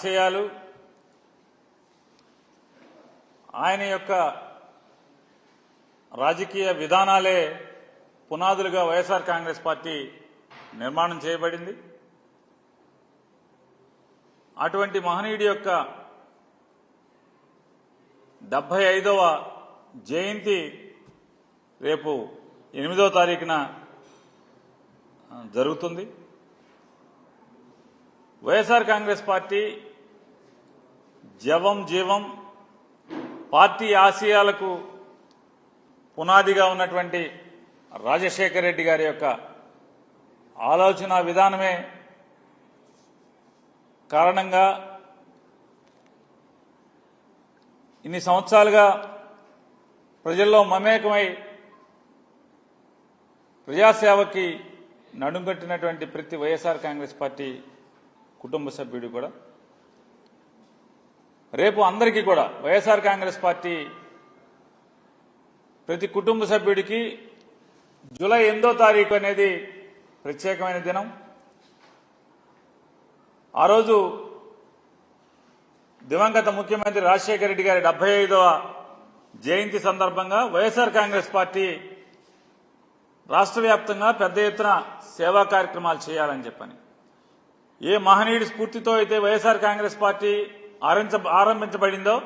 ఆశయాలు ఆయన యొక్క రాజకీయ విధానాలే పునాదులుగా వైఎస్ఆర్ కాంగ్రెస్ పార్టీ నిర్మాణం చేయబడింది. అటువంటి మహనీయుడి యొక్క డెబ్బై ఐదవ జయంతి రేపు ఎనిమిదవ తారీఖున జరుగుతుంది. వైఎస్ఆర్ కాంగ్రెస్ పార్టీ జవం జీవం పార్టీ ఆశయాలకు పునాదిగా ఉన్నటువంటి రాజశేఖర రెడ్డి గారి యొక్క ఆలోచన విధానమే కారణంగా ఇన్ని సంవత్సరాలుగా ప్రజల్లో మమేకమై ప్రజాసేవకి నడుంకట్టినటువంటి ప్రతి వైఎస్ఆర్ కాంగ్రెస్ పార్టీ కుటుంబ సభ్యుడు కూడా రేపు అందరికీ కూడా వైఎస్ఆర్ కాంగ్రెస్ పార్టీ ప్రతి కుటుంబ సభ్యుడికి జూలై ఎనిమిదో తారీఖు అనేది ప్రత్యేకమైన దినం. ఆ రోజు దివంగత ముఖ్యమంత్రి రాజశేఖర రెడ్డి గారి డెబ్బై ఐదవ జయంతి సందర్భంగా వైఎస్ఆర్ కాంగ్రెస్ పార్టీ రాష్ట్ర వ్యాప్తంగా పెద్ద ఎత్తున సేవా కార్యక్రమాలు చేయాలని చెప్పని. ఏ మహనీయుడి స్ఫూర్తితో అయితే వైఎస్ఆర్ కాంగ్రెస్ పార్టీ ఆరంభించ ఆరంభించబడిందో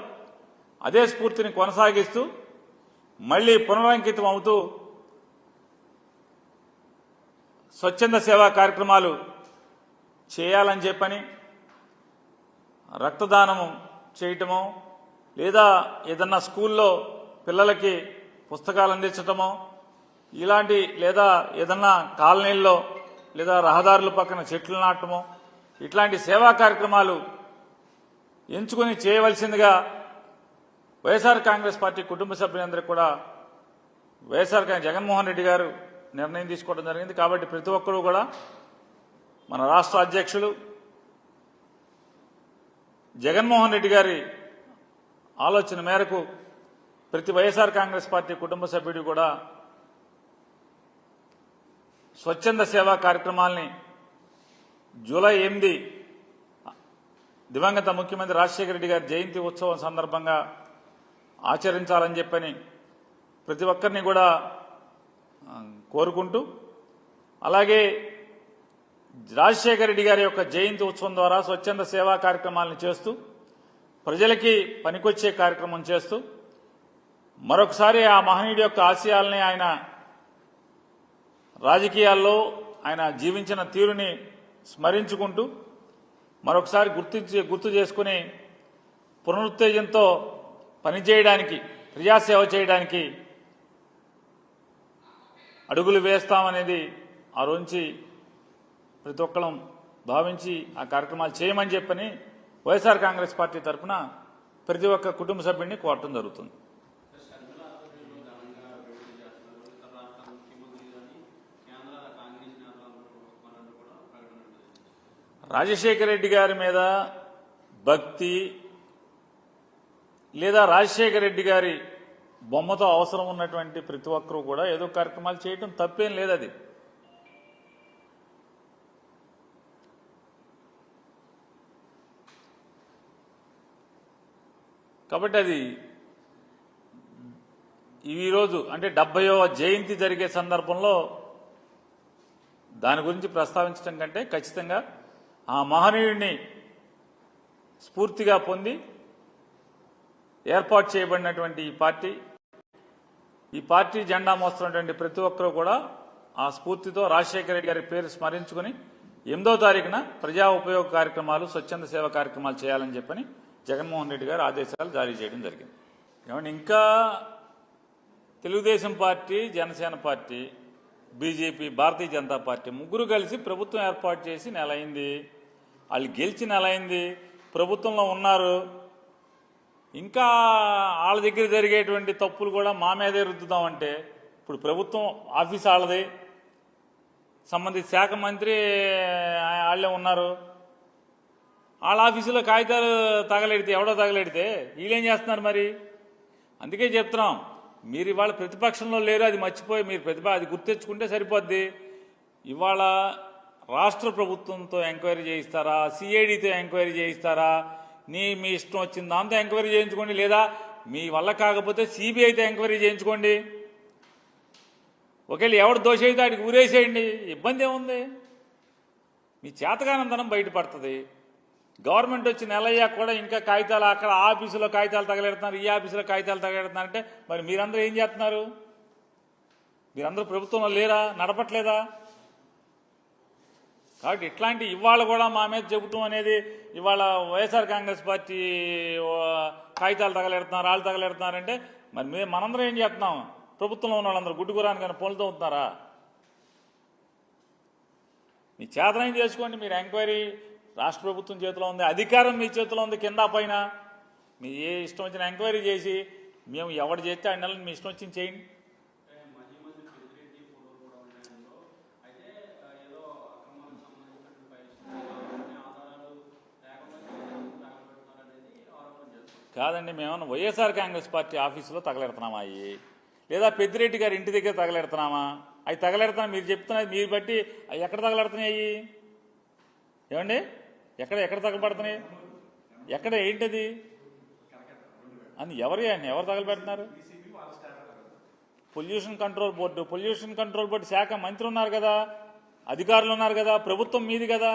అదే స్ఫూర్తిని కొనసాగిస్తూ మళ్ళీ పునరంకితం అవుతూ స్వచ్ఛంద సేవా కార్యక్రమాలు చేయాలని చెప్పని రక్తదానము చేయటమో లేదా ఏదన్నా స్కూల్లో పిల్లలకి పుస్తకాలు అందించటమో ఇలాంటి లేదా ఏదన్నా కాలనీల్లో లేదా రహదారుల పక్కన చెట్లు నాటమో ఇట్లాంటి సేవా కార్యక్రమాలు ఎంచుకుని చేయవలసిందిగా వైఎస్ఆర్ కాంగ్రెస్ పార్టీ కుటుంబ సభ్యులందరికీ కూడా వైఎస్ఆర్ జగన్మోహన్ రెడ్డి గారు నిర్ణయం తీసుకోవడం జరిగింది. కాబట్టి ప్రతి ఒక్కరూ కూడా మన రాష్ట్ర అధ్యక్షులు జగన్మోహన్ రెడ్డి గారి ఆలోచన మేరకు ప్రతి వైఎస్ఆర్ కాంగ్రెస్ పార్టీ కుటుంబ సభ్యుడు కూడా స్వచ్ఛంద సేవా కార్యక్రమాల్ని జూలై ఎనిమిది దివంగత ముఖ్యమంత్రి రాజశేఖర రెడ్డి గారి జయంతి ఉత్సవం సందర్భంగా ఆచరించాలని చెప్పని ప్రతి ఒక్కరిని కూడా కోరుకుంటూ అలాగే రాజశేఖర రెడ్డి గారి యొక్క జయంతి ఉత్సవం ద్వారా స్వచ్ఛంద సేవా కార్యక్రమాలను చేస్తూ ప్రజలకి పనికొచ్చే కార్యక్రమం చేస్తూ మరొకసారి ఆ మహనీయుడి యొక్క ఆశయాల్ని ఆయన రాజకీయాల్లో ఆయన జీవించిన తీరుని స్మరించుకుంటూ మరొకసారి గుర్తు గుర్తు చేసుకుని పునరుత్తేజంతో పనిచేయడానికి ప్రజాసేవ చేయడానికి అడుగులు వేస్తామనేది ఆ రోజు ప్రతి ఒక్కరం భావించి ఆ కార్యక్రమాలు చేయమని చెప్పని వైఎస్ఆర్ కాంగ్రెస్ పార్టీ తరఫున ప్రతి ఒక్క కుటుంబ సభ్యుడిని కోరటం జరుగుతుంది. రాజశేఖర రెడ్డి గారి మీద భక్తి లేదా రాజశేఖర రెడ్డి గారి బొమ్మతో అవసరం ఉన్నటువంటి ప్రతి ఒక్కరూ కూడా ఏదో కార్యక్రమాలు చేయటం తప్పేం లేదు అది కాబట్టి అది ఈరోజు అంటే డెబ్బయో జయంతి జరిగే సందర్భంలో దాని గురించి ప్రస్తావించడం కంటే ఖచ్చితంగా ఆ మహనీయుడిని స్ఫూర్తిగా పొంది ఏర్పాటు చేయబడినటువంటి ఈ పార్టీ. ఈ పార్టీ జెండా మోస్తున్నటువంటి ప్రతి ఒక్కరూ కూడా ఆ స్ఫూర్తితో రాజశేఖర రెడ్డి గారి పేరు స్మరించుకుని ఎనిమిదో తారీఖున ప్రజా ఉపయోగ కార్యక్రమాలు స్వచ్ఛంద సేవ కార్యక్రమాలు చేయాలని చెప్పని జగన్మోహన్ రెడ్డి గారు ఆదేశాలు జారీ చేయడం జరిగింది. ఇంకా Telugu Desam party Janasena party BJP Bharatiya Janata party ముగ్గురు కలిసి ప్రభుత్వం ఏర్పాటు చేసి నెల అయింది. వాళ్ళు గెలిచి నెల అయింది. ప్రభుత్వంలో ఉన్నారు. ఇంకా వాళ్ళ దగ్గర జరిగేటువంటి తప్పులు కూడా మా మీదే రుద్దుతామంటే ఇప్పుడు ప్రభుత్వం ఆఫీస్ వాళ్ళది. సంబంధిత శాఖ మంత్రి వాళ్ళే ఉన్నారు. వాళ్ళ ఆఫీసులో కాగితాలు తగలెడితే ఎవడో తగలెడితే వీళ్ళేం చేస్తున్నారు మరి? అందుకే చెప్తున్నాం. మీరు ఇవాళ ప్రతిపక్షంలో లేరు అది మర్చిపోయి మీరు ప్రతిభ అది గుర్తెచ్చుకుంటే సరిపోద్ది. ఇవాళ రాష్ట్ర ప్రభుత్వంతో ఎంక్వైరీ చేయిస్తారా? సిఐడితో ఎంక్వైరీ చేయిస్తారా? నీ మీ ఇష్టం వచ్చిన దాంతో ఎంక్వైరీ చేయించుకోండి. లేదా మీ వల్ల కాకపోతే సిబిఐతో ఎంక్వైరీ చేయించుకోండి. ఒకవేళ ఎవడు దోష అయితే ఆడికి ఊరేసేయండి. ఇబ్బంది ఏముంది? మీ చేతగానంతనం బయటపడుతుంది. గవర్నమెంట్ వచ్చి నెలయ్యా కూడా ఇంకా కాగితాలు అక్కడ ఆఫీసులో కాగితాలు తగలెడుతున్నారు ఈ ఆఫీసులో కాగితాలు తగలెడుతున్నారు అంటే మరి మీరందరూ ఏం చేస్తున్నారు? మీరందరూ ప్రభుత్వంలో లేరా? నడపట్లేదా? కాబట్టి ఇట్లాంటి ఇవాళ కూడా మా మీద చెబుతాం అనేది ఇవాళ వైఎస్ఆర్ కాంగ్రెస్ పార్టీ కాగితాలు తగలెడుతున్నారు వాళ్ళు తగలెడుతున్నారంటే మరి మేము మనందరం ఏం చేస్తున్నాం? ప్రభుత్వంలో ఉన్న వాళ్ళందరూ గుడ్డుగురాని కానీ పొలుతూ ఉంటున్నారా మీ చేతనం చేసుకోండి మీరు ఎంక్వైరీ రాష్ట్ర ప్రభుత్వం చేతిలో ఉంది అధికారం మీ చేతిలో ఉంది కింద పైన. మీ ఏ ఇష్టం వచ్చిన ఎంక్వైరీ చేసి మేము ఎవడు చేస్తే ఆ మీ ఇష్టం వచ్చింది చేయండి. కాదండి మేము వైఎస్ఆర్ కాంగ్రెస్ పార్టీ ఆఫీసులో తగలెడుతున్నామా అవి లేదా పెద్దిరెడ్డి గారి ఇంటి దగ్గర తగలెడుతున్నామా? అవి తగలెడుతున్నా మీరు చెప్తున్నది మీరు బట్టి అవి ఎక్కడ తగలెడుతున్నాయి అవి ఏమండి? ఎక్కడ ఎక్కడ తగలబడుతున్నాయి ఎక్కడ ఏంటది? అని ఎవరు అని ఎవరు తగలబెడుతున్నారు pollution control board. Pollution control board శాఖ మంత్రి ఉన్నారు కదా అధికారులు ఉన్నారు కదా ప్రభుత్వం మీది కదా.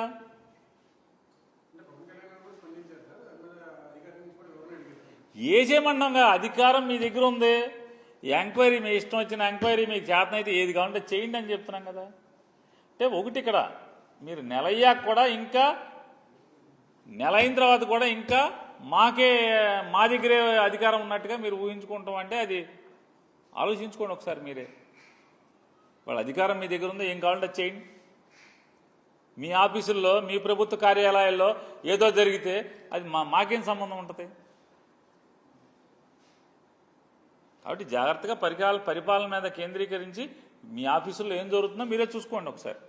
ఏసేమన్నాగా అధికారం మీ దగ్గర ఉంది. ఎంక్వైరీ మీ ఇష్టం వచ్చిన ఎంక్వైరీ మీకు చేతనైతే ఏది కావాలంటే చేయండి అని చెప్తున్నాం కదా. అంటే ఒకటి ఇక్కడ మీరు నెలయ్యాక కూడా ఇంకా నెల అయిన తర్వాత కూడా ఇంకా మాకే మా దగ్గరే అధికారం ఉన్నట్టుగా మీరు ఊహించుకుంటాం అంటే అది ఆలోచించుకోండి ఒకసారి మీరే. వాళ్ళ అధికారం మీ దగ్గర ఉందో? ఏం కావాలంటే చేయండి. మీ ఆఫీసుల్లో మీ ప్రభుత్వ కార్యాలయాల్లో ఏదో జరిగితే అది మా మాకేం సంబంధం ఉంటుంది? కాబట్టి జాగ్రత్తగా పరికాల పరిపాలన మీద కేంద్రీకరించి మీ ఆఫీసుల్లో ఏం జరుగుతుందో మీరే చూసుకోండి ఒకసారి.